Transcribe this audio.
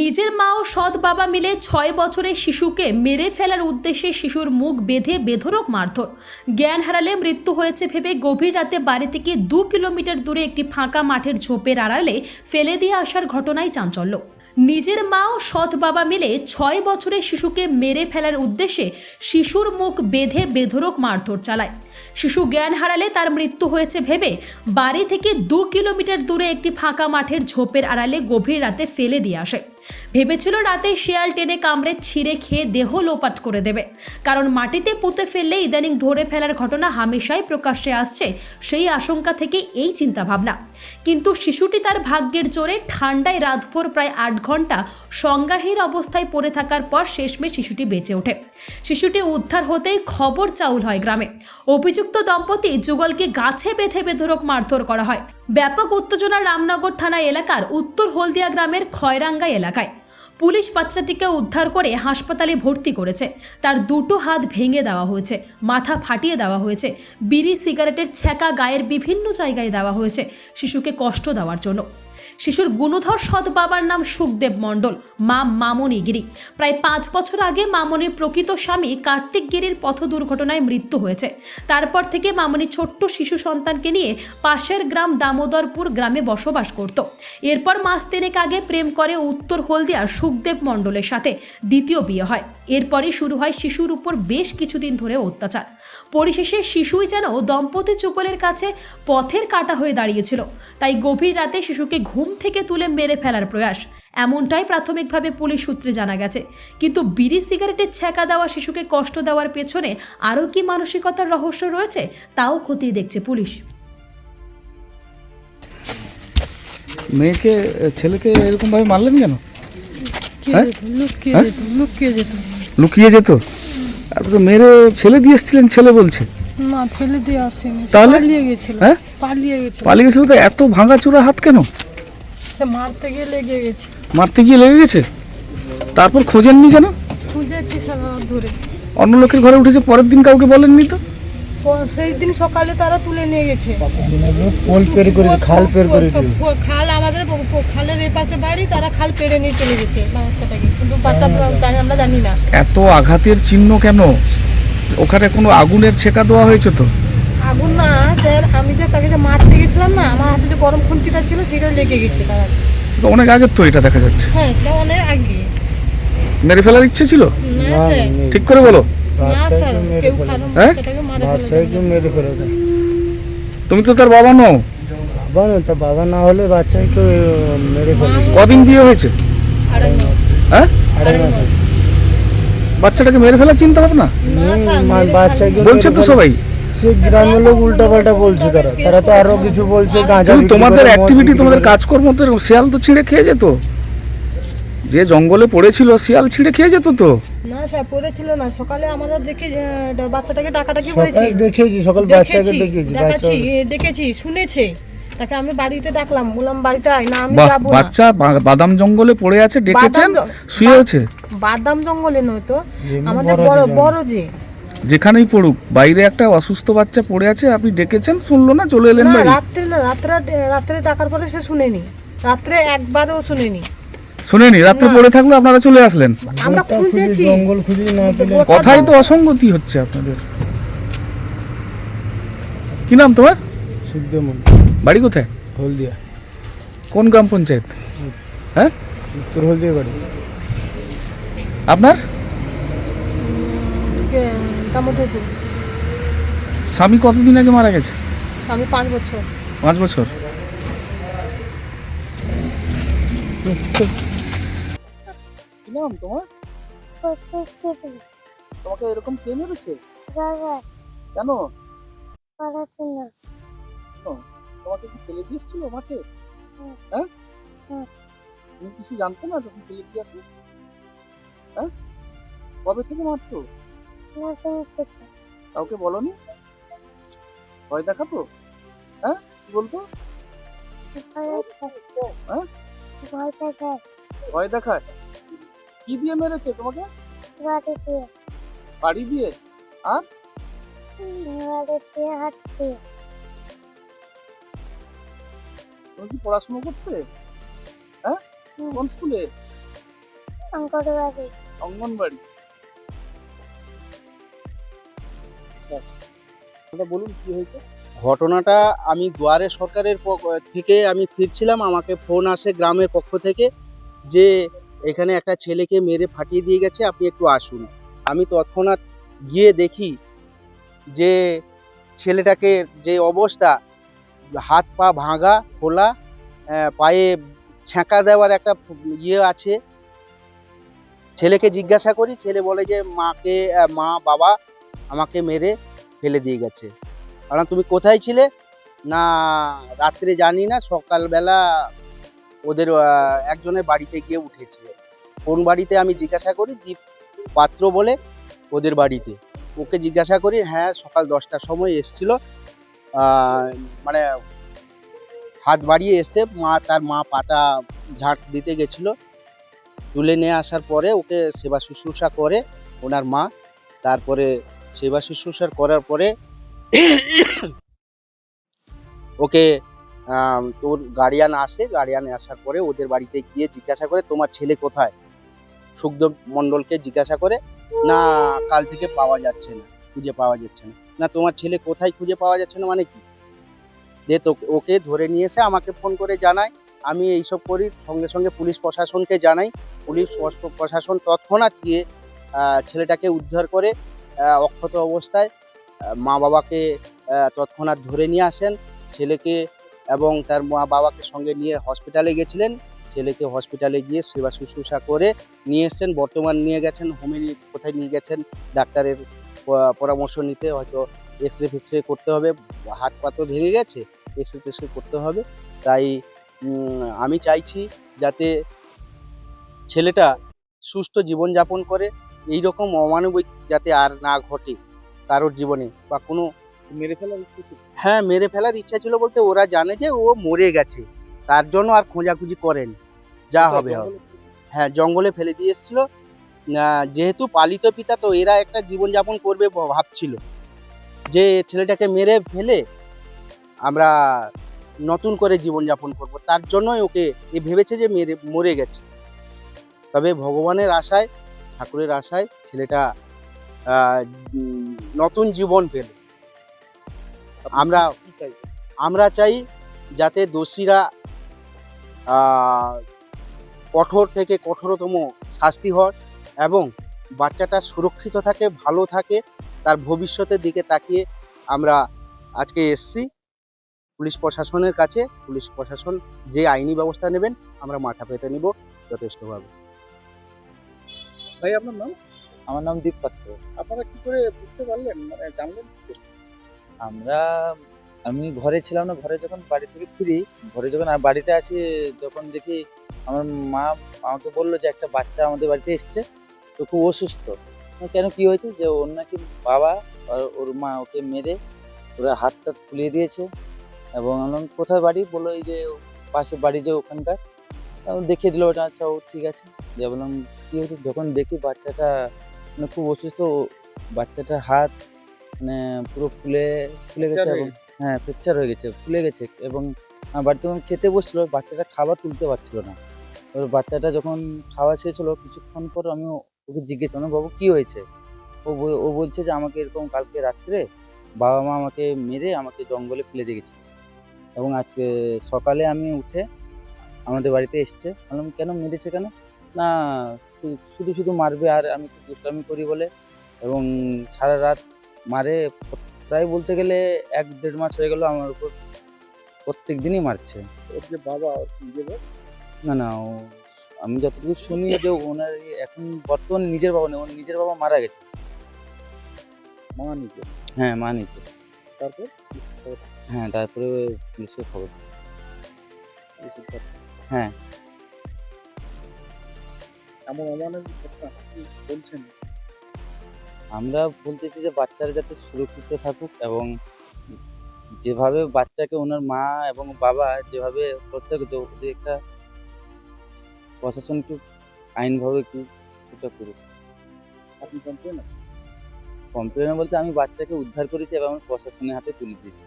নিজের মা ও সৎ বাবা মিলে ছয় বছরের শিশুকে মেরে ফেলার উদ্দেশ্যে শিশুর মুখ বেঁধে বেধরক মারধর। জ্ঞান হারালে মৃত্যু হয়েছে ভেবে গভীর রাতে বাড়ি থেকে দু কিলোমিটার দূরে একটি ফাঁকা মাঠের ঝোপের আড়ালে ফেলে দিয়ে আসার ঘটনায় চাঞ্চল্য। নিজের মা ও সৎ বাবা মিলে ছয় বছরের শিশুকে মেরে ফেলার উদ্দেশ্যে শিশুর মুখ বেঁধে বেধরক মারধর চালায়। শিশু জ্ঞান হারালে তার মৃত্যু হয়েছে ভেবে বাড়ি থেকে দু কিলোমিটার দূরে একটি ফাঁকা মাঠের ঝোপের আড়ালে গভীর রাতে ফেলে দিয়ে আসে। ভেবেছিল রাতে শিয়াল টেনে কামড়ে ছিঁড়ে খেয়ে দেহ লোপাট করে দেবে। কারণ মাটিতে পুঁতে ফেললে ইদানিং ধরে ফেলার ঘটনা হামেশাই প্রকাশ্যে আসছে, সেই আশঙ্কা থেকে এই চিন্তাভাবনা। কিন্তু শিশুটি তার ভাগ্যের জোরে ঠান্ডায় রাতভর প্রায় আট ঘণ্টা সংজ্ঞাহীন অবস্থায় পড়ে থাকার পর শেষমেশ শিশুটি বেঁচে ওঠে। শিশুটি উদ্ধার হতেই খবর চাউল হয় গ্রামে। অভিযুক্ত দম্পতি যুগলকে গাছে বেঁধে বেধরক মারধর করা হয়। ব্যাপক উত্তেজনা রামনগর থানা এলাকার উত্তর হলদিয়া গ্রামের খয়রাঙ্গা এলাকায়। পুলিশ বাচ্চাটিকে উদ্ধার করে হাসপাতালে ভর্তি করেছে। তার দুটো হাত ভেঙে দেওয়া হয়েছে, মাথা ফাটিয়ে দেওয়া হয়েছে, বিড়ি, সিগারেটের ছ্যাঁকা গায়ের বিভিন্ন জায়গায় দেওয়া হয়েছে। শিশুকে কষ্ট দেওয়ার জন্য। শিশুর গুণধর সৎ বাবার নাম সুখদেব মণ্ডল, মা মামনি গিরি। প্রায় পাঁচ বছর আগে মামনির প্রকৃত স্বামী কার্তিক গিরির পথ দুর্ঘটনায় মৃত্যু হয়েছে। তারপর থেকে মামনি ছোট্ট শিশু সন্তানকে নিয়ে পাশের গ্রাম দামোদরপুর গ্রামে বসবাস করত। এরপর মাস তিনেক আগে প্রেম করে উত্তর হলদিয়ার সুখদেব মণ্ডলের সাথে দ্বিতীয় বিয়ে হয়। এরপরই শুরু হয় শিশুর উপর বেশ কিছুদিন ধরে অত্যাচার। পরিশেষে শিশুই যেন দম্পতি চুকলের কাছে পথের কাটা হয়ে দাঁড়িয়েছিল। তাই গভীর রাতে শিশুকে ঘুম থেকে তুলে মেরে ফেলার প্রয়াস। এমনটাই প্রাথমিকভাবে পুলিশ সূত্রে জানা গেছে। কিন্তু বিড়ি সিগারেটের ছ্যাঁকা দেওয়া শিশুকে কষ্ট দেওয়ার পেছনে আরও কি মানসিকতার রহস্য রয়েছে তাও খতিয়ে দেখছে পুলিশ। মেয়েকে ছেলেকে এরকম ভাবে মারলেন কেন? হ্যাঁ? যেত? লুকিয়ে হ্যাঁ? যেত? লুকিয়ে যেত? লুকিয়ে তো মেরে ফেলে দিয়ে এসেছিলেন ছেলে বলছে। না ফেলে দিয়ে আসেনি। তাহলে? পালিয়ে গেছিল। হ্যাঁ? পালিয়ে গেছিল। পালিয়ে গেছিল তো এত ভাঙা চূড়া হাত কেন? মারতে গিয়ে লেগে গেছে। মারতে গিয়ে লেগে গেছে? তারপর খোঁজেননি কেন? খুঁজেছি সারা ধরে। অন্য লোকের ঘরে উঠেছে পরের দিন কাউকে বলেননি তো? সেই দিন সকালে তারা তুলে নিয়ে গেছে। পোল পের করে খাল পের করে খাল আমাদের খালের এই পাশে বাড়ি তারা খাল পেড়ে নিয়ে চলে গেছে। বাচ্চাটাকে কিন্তু বাচ্চা আমরা জানি না। এত আঘাতের চিহ্ন কেন? ওখানে কোনো আগুনের ছেকা দেওয়া হয়েছে তো? আগুন না স্যার আমি যে তাকে যে মারতে গেছিলাম না আমার হাতে যে গরম খুন্তিটা ছিল সেটা লেগে গেছে তার তো অনেক আগের তো এটা দেখা যাচ্ছে। হ্যাঁ সেটা অনেক আগে। মেরে ফেলার ইচ্ছে ছিল? না স্যার। ঠিক করে বলো। না স্যার কেউ খারাপ হ্যাঁ? মারা বাচ্চাকে মেরে ফেলে তুমি তো তার বাবা নও। বাবা না তা বাবা না হলে বাচ্চাকে মেরে ফেলে কদিন বিয়ে হয়েছে? হ্যাঁ। বাচ্চাটাকে মেরে ফেলার চিন্তা ভাবনা? বাচ্চাকে বলছে তো সবাই। সে গ্রামের লোক উল্টা পাল্টা বলছে তারা। তারা তো আরও কিছু বলছে গাঁজা কিন্তু তোমাদের অ্যাক্টিভিটি তোমাদের করে। কাজকর্ম তো এরকম। শিয়াল তো ছিঁড়ে খেয়ে যেত। যে জঙ্গলে পড়েছিল শিয়াল ছিঁড়ে খেয়ে যেত তো? না স্যার পড়েছিল না। সকালে আমরা দেখে বাচ্চাটাকে ডাকাডাকি করেছি। দেখেছি সকাল বাচ্চাকে দেখেছি দেখেছি দেখেছি শুনেছে। তাকে আমি বাড়িতে ডাকলাম বললাম বাড়িতে আয় না আমি যাব না। বাচ্চা বাদাম জঙ্গলে পড়ে আছে ডেকেছেন? শুয়ে আছে? বাদাম জঙ্গলে নয় তো আমাদের বড় বড় যে যেখানেই পড়ুক বাইরে একটা অসুস্থ বাচ্চা পড়ে আছে আপনি ডেকেছেন শুনলো না চলে এলেন না বাড়ি? রাত্রে না রাত্রে রাত্রে ডাকার পরে সে শুনেনি। রাত্রে একবারও শুনেনি। শুনেনি রাত্রে পড়ে থাকল আপনারা চলে আসলেন। আমরা খুঁজেছি। জঙ্গল খুঁজি না পেলে কথাই তো অসঙ্গতি হচ্ছে আপনাদের। কি নাম তোমার? সুখদেমন বাড়ি কোথায়? হলদিয়া। কোন গ্রাম পঞ্চায়েত? হ্যাঁ? উত্তর হলদিয়া বাড়ি। আপনার? দামোদরপুর স্বামী কতদিন আগে মারা গেছে? আমি পাঁচ বছর। পাঁচ বছর? নাম তোমার? তোমাকে এরকম কে মেরেছে? কেন? তোমাকে কি ফেলে দিয়েছিল মাঠে। হ্যাঁ? তুমি কিছু জানতো না যখন ফেলে দিয়েছে? হ্যাঁ? কবে থেকে মারতো কাউকে বলনি? ভয় দেখাতো? হ্যাঁ? কি বলতো? হ্যাঁ? ভয় দেখায়। কি দিয়ে মেরেছে তোমাকে? বাড়ি দিয়ে? আর? তুমি কি পড়াশোনা করতে? হ্যাঁ? কোন স্কুলে? অঙ্গনবাড়ি অঙ্গনবাড়ি বলুন কি হয়েছে? ঘটনাটা আমি দুয়ারে সরকারের থেকে আমি ফিরছিলাম, আমাকে ফোন আসে গ্রামের পক্ষ থেকে যে এখানে একটা ছেলেকে মেরে ফাটিয়ে দিয়ে গেছে, আপনি একটু আসুন। আমি তৎক্ষণাৎ গিয়ে দেখি যে ছেলেটাকে যে অবস্থা, হাত পা ভাঙা, খোলা পায়ে ছ্যাঁকা দেওয়ার একটা ইয়ে আছে। ছেলেকে জিজ্ঞাসা করি, ছেলে বলে যে, মাকে মা, বাবা আমাকে মেরে ফেলে দিয়ে গেছে। কারণ তুমি কোথায় ছিলে? না, রাত্রে জানি না, সকালবেলা ওদের একজনের বাড়িতে গিয়ে উঠেছিল কোন বাড়িতে? আমি জিজ্ঞাসা করি, দীপ পাত্র বলে ওদের বাড়িতে। ওকে জিজ্ঞাসা করি হ্যাঁ সকাল দশটার সময় এসছিল। মানে হাত বাড়িয়ে এসছে, মা, তার মা পাতা ঝাঁট দিতে গেছিল। তুলে নিয়ে আসার পরে ওকে সেবা শুশ্রূষা করে ওনার মা, তারপরে সেবা শুশ্রূষা করার পরে ওকে তোর গার্ডিয়ান আসে গার্ডিয়ান আসার পরে ওদের বাড়িতে গিয়ে জিজ্ঞাসা করে, তোমার ছেলে কোথায়? সুখদেব মণ্ডলকে জিজ্ঞাসা করে, না, কাল থেকে পাওয়া যাচ্ছে না, খুঁজে পাওয়া যাচ্ছে না। না, তোমার ছেলে কোথায় খুঁজে পাওয়া যাচ্ছে না মানে কি? তো, ওকে ধরে নিয়ে এসে আমাকে ফোন করে জানায়। আমি এইসব করি, সঙ্গে সঙ্গে পুলিশ প্রশাসনকে জানাই। পুলিশ প্রশাসন তৎক্ষণাৎ গিয়ে ছেলেটাকে উদ্ধার করে অক্ষত অবস্থায় মা বাবাকে তৎক্ষণাৎ ধরে নিয়ে আসেন। ছেলেকে এবং তার মা বাবাকে সঙ্গে নিয়ে হসপিটালে গেছিলেন। ছেলেকে হসপিটালে গিয়ে সেবা শুশ্রূষা করে নিয়ে এসছেন। বর্তমান নিয়ে গেছেন হোমে নিয়ে- কোথায় নিয়ে গেছেন, ডাক্তারের পরামর্শ নিতে হয়তো এক্স রে ফেক্স রে করতে হবে। হাত পা তো ভেঙে গেছে এক্স রে টেক্স করতে হবে। তাই আমি চাইছি যাতে ছেলেটা সুস্থ জীবনযাপন করে এই রকম অমানবিক যাতে আর না ঘটে কারোর জীবনে বা কোনো মেরে ফেলার ইচ্ছে ছিল? হ্যাঁ মেরে ফেলার ইচ্ছা ছিল বলতে ওরা জানে যে ও মরে গেছে। তার জন্য আর খোঁজাখুঁজি করেন। যা হবে হবে। হ্যাঁ জঙ্গলে ফেলে দিয়ে এসেছিল। যেহেতু পালিত পিতা তো এরা একটা জীবনযাপন করবে ভাবছিল। যে ছেলেটাকে মেরে ফেলে আমরা নতুন করে জীবনযাপন করব। তার জন্যই ওকে এ ভেবেছে যে মেরে মরে গেছে। তবে ভগবানের আশায় ঠাকুরের আশায় ছেলেটা নতুন জীবন পেল। আমরা চাই? আমরা চাই যাতে দোষীরা কঠোর থেকে কঠোরতম শাস্তি হয় এবং বাচ্চাটা সুরক্ষিত থাকে ভালো থাকে তার ভবিষ্যতের দিকে তাকিয়ে আমরা আজকে এসছি। পুলিশ প্রশাসনের কাছে পুলিশ প্রশাসন যে আইনি ব্যবস্থা নেবেন আমরা মাথা পেতে নিব যথেষ্টভাবে। ভাই আপনার নাম? আমার নাম দীপ পাত্র। আপনারা কি করে বুঝতে পারলেন? মানে জানলেন আমরা আমি ঘরে ছিলাম না ঘরে যখন বাড়ি থেকে ফিরি ঘরে যখন আর বাড়িতে আসি তখন দেখি আমার মা আমাকে বলল যে একটা বাচ্চা আমাদের বাড়িতে এসছে তো খুব অসুস্থ। কেন কি হয়েছে? যে ওর নাকি বাবা আর ওর মা ওকে মেরে ওরা হাত টাত ফুলিয়ে দিয়েছে। এবং আমি কোথায় বাড়ি? বলল এই যে পাশে বাড়ি যে ওখানকার। তারপর দেখিয়ে দিল ওটা আচ্ছা ও ঠিক আছে। দিয়ে বললাম কি হয়েছে? যখন দেখি বাচ্চাটা মানে খুব অসুস্থ বাচ্চাটার হাত মানে পুরো ফুলে ফুলে গেছে এবং হ্যাঁ ফ্র্যাকচার হয়ে গেছে ফুলে গেছে এবং আমার বাড়িতে যখন খেতে বসছিল বাচ্চাটা খাবার তুলতে পারছিল না। এবার বাচ্চাটা যখন খাওয়া শেষ হলো কিছুক্ষণ পর আমি ওকে জিজ্ঞেস করলাম বাবু কি হয়েছে? ও ও বলছে যে আমাকে এরকম কালকে রাত্রে বাবা মা আমাকে মেরে আমাকে জঙ্গলে ফেলে দিয়ে গেছে এবং আজকে সকালে আমি উঠে আমাদের বাড়িতে এসছে। বললাম কেন মেরেছে কেন? না শুধু শুধু মারবে আর আমি দুষ্টামি করি বলে। এবং সারা রাত মারে। প্রায় বলতে গেলে এক দেড় মাস হয়ে গেল আমার উপর। প্রত্যেক দিনই মারছে। ওর যে বাবা না না ও আমি যতটুকু শুনি যে ওনার এখন বর্তমানে নিজের বাবা নেই ওর নিজের বাবা মারা গেছে। মা নিজে? হ্যাঁ মা নিচে তারপর? হ্যাঁ তারপরে পুলিশের খবর। হ্যাঁ। এমন অমানের ঘটনা আপনি বলছেন? আমরা বলতেছি যে বাচ্চারা যাতে সুরক্ষিত থাকুক এবং যেভাবে বাচ্চাকে ওনার মা এবং বাবা যেভাবে হত্যা করতো ওদের একটা প্রশাসন একটু আইনভাবে একটু এটা করুক। আপনি কমপ্লেন কমপ্লেন বলতে আমি বাচ্চাকে উদ্ধার করেছি এবং আমি প্রশাসনের হাতে তুলে দিয়েছি।